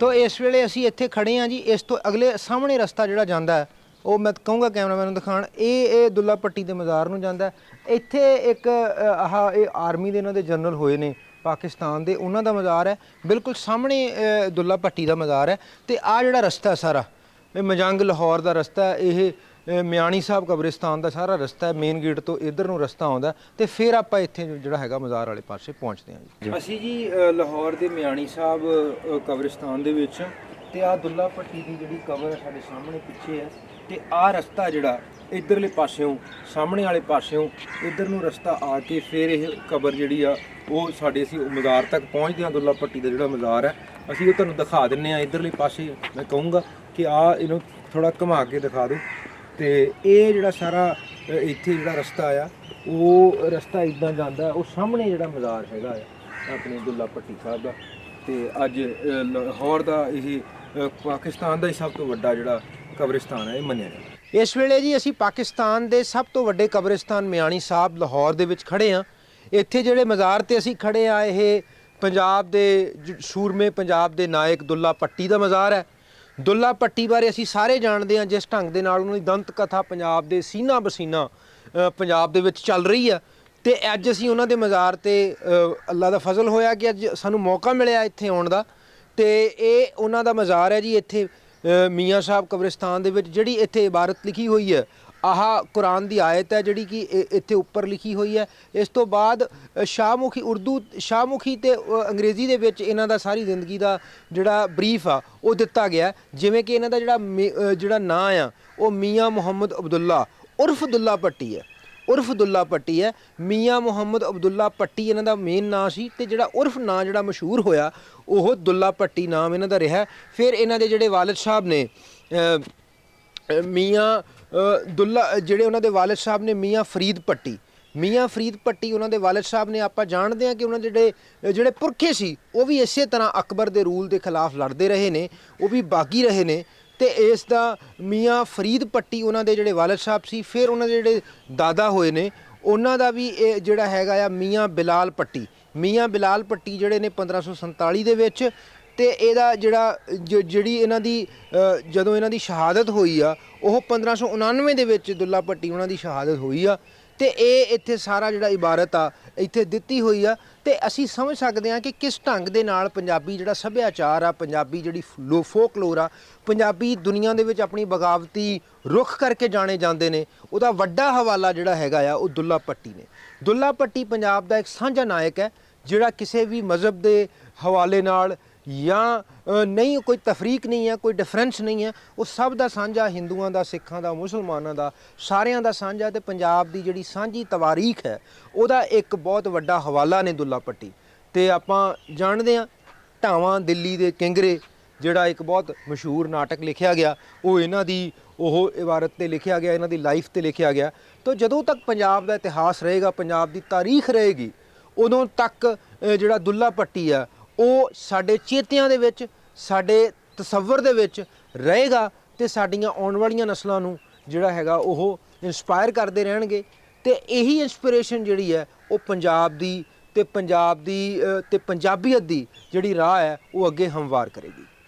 ਤੋ ਇਸ ਵੇਲੇ ਅਸੀਂ ਇੱਥੇ ਖੜੇ ਹਾਂ ਜੀ। ਇਸ ਤੋਂ ਅਗਲੇ ਸਾਹਮਣੇ ਰਸਤਾ ਜਿਹੜਾ ਜਾਂਦਾ ਹੈ, ਉਹ ਮੈਂ ਕਹੂੰਗਾ ਕੈਮਰਾਮੈਨ ਨੂੰ ਦਿਖਾਣ ਇਹ ਇਹ ਦੁੱਲਾ ਪੱਟੀ ਦੇ ਮਜ਼ਾਰ ਨੂੰ ਜਾਂਦਾ ਇੱਥੇ ਇੱਕ ਆਹ, ਇਹ ਆਰਮੀ ਦੇ ਇਹਨਾਂ ਦੇ ਜਨਰਲ ਹੋਏ ਨੇ, ਪਾਕਿਸਤਾਨ ਦੇ, ਉਹਨਾਂ ਦਾ ਮਜ਼ਾਰ ਹੈ। ਬਿਲਕੁਲ ਸਾਹਮਣੇ ਦੁੱਲਾ ਪੱਟੀ ਦਾ ਮਜ਼ਾਰ ਹੈ। ਤੇ ਆ ਜਿਹੜਾ ਰਸਤਾ ਸਾਰਾ, ਇਹ ਮਜੰਗ ਲਾਹੌਰ ਦਾ ਰਸਤਾ ਇਹ ਅ, ਮਿਆਣੀ ਸਾਹਿਬ ਕਬਰਿਸਤਾਨ ਦਾ ਸਾਰਾ ਰਸਤਾ ਹੈ ਮੇਨ ਗੇਟ ਤੋਂ ਇਧਰ ਨੂੰ ਰਸਤਾ ਆਉਂਦਾ ਤੇ ਫਿਰ ਆਪਾਂ ਇੱਥੇ ਜਿਹੜਾ ਹੈਗਾ ਮਜ਼ਾਰ ਵਾਲੇ ਪਾਸੇ ਪਹੁੰਚਦੇ ਹਾਂ ਜੀ। ਅਸੀਂ ਜੀ ਲਾਹੌਰ ਦੇ ਮਿਆਣੀ ਸਾਹਿਬ ਕਬਰਿਸਤਾਨ ਦੇ ਵਿੱਚ ਤੇ ਆ ਦੁੱਲਾ ਪੱਟੀ ਦੀ ਜਿਹੜੀ ਕਬਰ ਹੈ ਸਾਡੇ ਸਾਹਮਣੇ ਪਿੱਛੇ ਹੈ ਤੇ ਆ ਰਸਤਾ ਜਿਹੜਾ ਇਧਰਲੇ ਪਾਸਿਓਂ ਸਾਹਮਣੇ ਵਾਲੇ ਪਾਸਿਓਂ ਇਧਰ ਨੂੰ ਰਸਤਾ ਆ ਕੇ ਫਿਰ ਇਹ ਕਬਰ ਜਿਹੜੀ ਆ ਉਹ ਸਾਡੇ ਅਸੀਂ ਉਹ ਮਜ਼ਾਰ ਤੱਕ ਪਹੁੰਚਦੇ ਹਾਂ ਦੁੱਲਾ ਪੱਟੀ ਦਾ ਜਿਹੜਾ ਮਜ਼ਾਰ ਹੈ। ਅਸੀਂ ਉਹ ਤੁਹਾਨੂੰ ਦਿਖਾ ਦਿੰਨੇ ਆ ਇਧਰਲੇ ਪਾਸੇ ਮੈਂ ਕਹੂੰਗਾ ਕਿ ਆ ਇਹਨੂੰ ਥੋੜਾ ਘੁਮਾ ਕੇ ਦਿਖਾ ਦਿਓ। ਤੇ ਇਹ ਜਿਹੜਾ ਸਾਰਾ ਇੱਥੇ ਜਿਹੜਾ ਰਸਤਾ ਆ, ਉਹ ਰਸਤਾ ਇਦਾਂ ਜਾਂਦਾ, ਉਹ ਸਾਹਮਣੇ ਜਿਹੜਾ ਮਜ਼ਾਰ ਹੈਗਾ ਆ, ਆਪਣੇ ਦੁੱਲਾ ਪੱਟੀ ਸਾਹਿਬ ਦਾ। ਤੇ ਅੱਜ ਲਾਹੌਰ ਦਾ ਇਹ ਪਾਕਿਸਤਾਨ ਦਾ ਹੀ ਸਭ ਤੋਂ ਵੱਡਾ ਜਿਹੜਾ ਕਬਰਿਸਤਾਨ ਹੈ ਇਹ ਮੰਨਿਆ ਜਾਂਦਾ। ਇਸ ਵੇਲੇ ਜੀ ਅਸੀਂ ਪਾਕਿਸਤਾਨ ਦੇ ਸਭ ਤੋਂ ਵੱਡੇ ਕਬਰਿਸਤਾਨ ਮਿਆਣੀ ਸਾਹਿਬ ਲਾਹੌਰ ਦੇ ਵਿੱਚ ਖੜੇ ਆ। ਇੱਥੇ ਜਿਹੜੇ ਮਜ਼ਾਰ ਤੇ ਅਸੀਂ ਖੜੇ ਆ, ਇਹ ਪੰਜਾਬ ਦੇ ਸੂਰਮੇ ਪੰਜਾਬ ਦੇ ਨਾਇਕ ਦੁੱਲਾ ਪੱਟੀ ਦਾ ਮਜ਼ਾਰ ਹੈ। ਦੁੱਲਾ ਪੱਟੀ ਬਾਰੇ ਅਸੀਂ ਸਾਰੇ ਜਾਣਦੇ ਹਾਂ ਜਿਸ ਢੰਗ ਦੇ ਨਾਲ ਉਹਨਾਂ ਦੀ ਦੰਤ ਕਥਾ ਪੰਜਾਬ ਦੇ ਸੀਨਾ ਬਸੀਨਾ ਪੰਜਾਬ ਦੇ ਵਿੱਚ ਚੱਲ ਰਹੀ ਆ। ਤੇ ਅੱਜ ਅਸੀਂ ਉਹਨਾਂ ਦੇ ਮਜ਼ਾਰ ਤੇ ਅੱਲਾ ਦਾ ਫਜ਼ਲ ਹੋਇਆ ਕਿ ਅੱਜ ਸਾਨੂੰ ਮੌਕਾ ਮਿਲਿਆ ਇੱਥੇ ਆਉਣ ਦਾ। ਤੇ ਇਹ ਉਹਨਾਂ ਦਾ ਮਜ਼ਾਰ ਹੈ ਜੀ ਇੱਥੇ ਮੀਆਂ ਸਾਹਿਬ ਕਬਰਿਸਤਾਨ ਦੇ ਵਿੱਚ ਜਿਹੜੀ ਇੱਥੇ ਇਬਾਰਤ ਲਿਖੀ ਹੋਈ ਹੈ ਆਹ ਕੁਰਾਨ ਦੀ ਆਇਤ ਹੈ ਜਿਹੜੀ ਕਿ ਇ- ਇੱਥੇ ਉੱਪਰ ਲਿਖੀ ਹੋਈ ਹੈ। ਇਸ ਤੋਂ ਬਾਅਦ ਸ਼ਾਹਮੁਖੀ ਉਰਦੂ, ਸ਼ਾਹਮੁਖੀ ਤੇ ਅੰਗਰੇਜ਼ੀ ਦੇ ਵਿੱਚ ਇਹਨਾਂ ਦਾ ਸਾਰੀ ਜ਼ਿੰਦਗੀ ਦਾ ਜਿਹੜਾ ਬਰੀਫ ਆ, ਉਹ ਦਿੱਤਾ ਗਿਆ ਜਿਵੇਂ ਕਿ ਇਹਨਾਂ ਦਾ ਜਿਹੜਾ ਮੀ- ਜਿਹੜਾ ਨਾਂ ਆ, ਉਹ ਮੀਆਂ ਮੁਹੰਮਦ ਅਬਦੁੱਲਾ, ਉਰਫ ਦੁੱਲਾ ਪੱਟੀ ਹੈ। ਉਰਫ ਦੁੱਲਾ ਪੱਟੀ ਹੈ। ਮੀਆਂ ਮੁਹੰਮਦ ਅਬਦੁੱਲਾ ਪੱਟੀ ਇਹਨਾਂ ਦਾ ਮੇਨ ਨਾਂ ਸੀ ਤੇ ਜਿਹੜਾ ਉਰਫ ਨਾਂ ਜਿਹੜਾ ਮਸ਼ਹੂਰ ਹੋਇਆ, ਉਹ ਦੁੱਲਾ ਪੱਟੀ ਨਾਮ ਇਹਨਾਂ ਦਾ ਰਿਹਾ ਫਿਰ ਇਹਨਾਂ ਦੇ ਜਿਹੜੇ ਵਾਲਿਦ ਸਾਹਿਬ ਨੇ ਮੀਆਂ ਦੁੱਲਾ ਜਿਹੜੇ ਉਹਨਾਂ ਦੇ ਵਾਲਿਦ ਸਾਹਿਬ ਨੇ ਮੀਆਂ ਫਰੀਦ ਪੱਟੀ। ਮੀਆਂ ਫਰੀਦ ਪੱਟੀ ਉਹਨਾਂ ਦੇ ਵਾਲਿਦ ਸਾਹਿਬ ਨੇ ਆਪਾਂ ਜਾਣਦੇ ਹਾਂ ਕਿ ਉਹਨਾਂ ਦੇ ਜਿਹੜੇ ਜਿਹੜੇ ਪੁਰਖੇ ਸੀ, ਉਹ ਵੀ ਇਸੇ ਤਰ੍ਹਾਂ ਅਕਬਰ ਦੇ ਰੂਲ ਦੇ ਖਿਲਾਫ ਲੜਦੇ ਰਹੇ ਨੇ, ਉਹ ਵੀ ਬਾਗੀ ਰਹੇ ਨੇ। ਤੇ ਇਸ ਦਾ ਮੀਆਂ ਫਰੀਦ ਪੱਟੀ ਉਹਨਾਂ ਦੇ ਜਿਹੜੇ ਵਾਲਿਦ ਸਾਹਿਬ ਸੀ, ਫਿਰ ਉਹਨਾਂ ਦੇ ਜਿਹੜੇ ਦਾਦਾ ਹੋਏ ਨੇ, ਉਹਨਾਂ ਦਾ ਵੀ ਇਹ ਜਿਹੜਾ ਹੈਗਾ ਆ ਮੀਆਂ ਬਿਲਾਲ ਪੱਟੀ। ਮੀਆਂ ਬਿਲਾਲ ਪੱਟੀ ਜਿਹੜੇ ਨੇ 1547 ਦੇ ਵਿੱਚ ਤੇ ਇਹਦਾ ਜਿਹੜਾ, ਜ- ਜਿਹੜੀ ਇਹਨਾਂ ਦੀ ਜਦੋਂ ਇਹਨਾਂ ਦੀ ਸ਼ਹਾਦਤ ਹੋਈ ਆ, ਉਹ 1599 ਦੇ ਵਿੱਚ ਦੁੱਲਾ ਭੱਟੀ ਉਹਨਾਂ ਦੀ ਸ਼ਹਾਦਤ ਹੋਈ ਆ। ਤੇ ਇਹ ਇੱਥੇ ਸਾਰਾ ਜਿਹੜਾ ਇਬਾਰਤ ਆ, ਇੱਥੇ ਦਿੱਤੀ ਹੋਈ ਆ। ਤੇ ਅਸੀਂ ਸਮਝ ਸਕਦੇ ਹਾਂ ਕਿ ਕਿਸ ਢੰਗ ਦੇ ਨਾਲ ਪੰਜਾਬੀ ਜਿਹੜਾ ਸੱਭਿਆਚਾਰ ਆ, ਪੰਜਾਬੀ ਜਿਹੜੀ ਲੋ, ਫੋਕਲੋਰ ਆ, ਪੰਜਾਬੀ ਦੁਨੀਆ ਦੇ ਵਿੱਚ ਆਪਣੀ ਬਗਾਵਤੀ ਰੁਖ ਕਰਕੇ ਜਾਣੇ ਜਾਂਦੇ ਨੇ। ਉਹਦਾ ਵੱਡਾ ਹਵਾਲਾ ਜਿਹੜਾ ਹੈਗਾ ਆ, ਉਹ ਦੁੱਲਾ ਭੱਟੀ ਨੇ। ਦੁੱਲਾ ਭੱਟੀ ਪੰਜਾਬ ਦਾ ਇੱਕ ਸਾਂਝਾ ਨਾਇਕ ਹੈ, ਜਿਹੜਾ ਕਿਸੇ ਵੀ ਮਜ਼ਹਬ ਦੇ ਹਵਾਲੇ ਨਾਲ ਜਾਂ ਨਹੀਂ, ਕੋਈ ਤਫਰੀਕ ਨਹੀਂ ਹੈ, ਕੋਈ ਡਿਫਰੈਂਸ ਨਹੀਂ ਹੈ, ਉਹ ਸਭ ਦਾ ਸਾਂਝਾ ਹਿੰਦੂਆਂ ਦਾ, ਸਿੱਖਾਂ ਦਾ, ਮੁਸਲਮਾਨਾਂ ਦਾ, ਸਾਰਿਆਂ ਦਾ ਸਾਂਝਾ ਤੇ ਪੰਜਾਬ ਦੀ ਜਿਹੜੀ ਸਾਂਝੀ ਤਵਾਰੀਖ ਹੈ, ਉਹਦਾ ਇੱਕ ਬਹੁਤ ਵੱਡਾ ਹਵਾਲਾ ਨੇ ਦੁੱਲਾ ਪੱਟੀ। ਤੇ ਆਪਾਂ ਜਾਣਦੇ ਹਾਂ, ਢਾਵਾਂ ਦਿੱਲੀ ਦੇ ਕਿੰਗਰੇ, ਜਿਹੜਾ ਇੱਕ ਬਹੁਤ ਮਸ਼ਹੂਰ ਨਾਟਕ ਲਿਖਿਆ ਗਿਆ, ਉਹ ਇਹਨਾਂ ਦੀ, ਉਹ ਇਬਾਰਤ ਤੇ ਲਿਖਿਆ ਗਿਆ, ਇਹਨਾਂ ਦੀ ਲਾਈਫ ਤੇ ਲਿਖਿਆ ਗਿਆ। ਤਾਂ ਜਦੋਂ ਤੱਕ ਪੰਜਾਬ ਦਾ ਇਤਿਹਾਸ ਰਹੇਗਾ, ਪੰਜਾਬ ਦੀ ਤਾਰੀਖ ਰਹੇਗੀ, ਉਦੋਂ ਤੱਕ ਜਿਹੜਾ ਦੁੱਲਾ ਪੱਟੀ ਆ ਉਹ ਸਾਡੇ ਚੇਤਿਆਂ ਦੇ ਵਿੱਚ ਸਾਡੇ ਤਸੱਵਰ ਦੇ ਵਿੱਚ ਰਹੇਗਾ ਤੇ ਸਾਡੀਆਂ ਆਉਣ ਵਾਲੀਆਂ ਨਸਲਾਂ ਨੂੰ ਜਿਹੜਾ ਹੈਗਾ ਉਹ ਇਨਸਪਾਇਰ ਕਰਦੇ ਰਹਿਣਗੇ। ਤੇ ਇਹੀ ਇਨਸਪੀਰੇਸ਼ਨ ਜਿਹੜੀ ਹੈ ਉਹ ਪੰਜਾਬ ਦੀ ਤੇ ਪੰਜਾਬ ਦੀ ਅ, ਤੇ ਪੰਜਾਬੀਅਤ ਦੀ ਜਿਹੜੀ ਰਾਹ ਹੈ ਉਹ ਅੱਗੇ ਹਮਵਾਰ ਕਰੇਗੀ।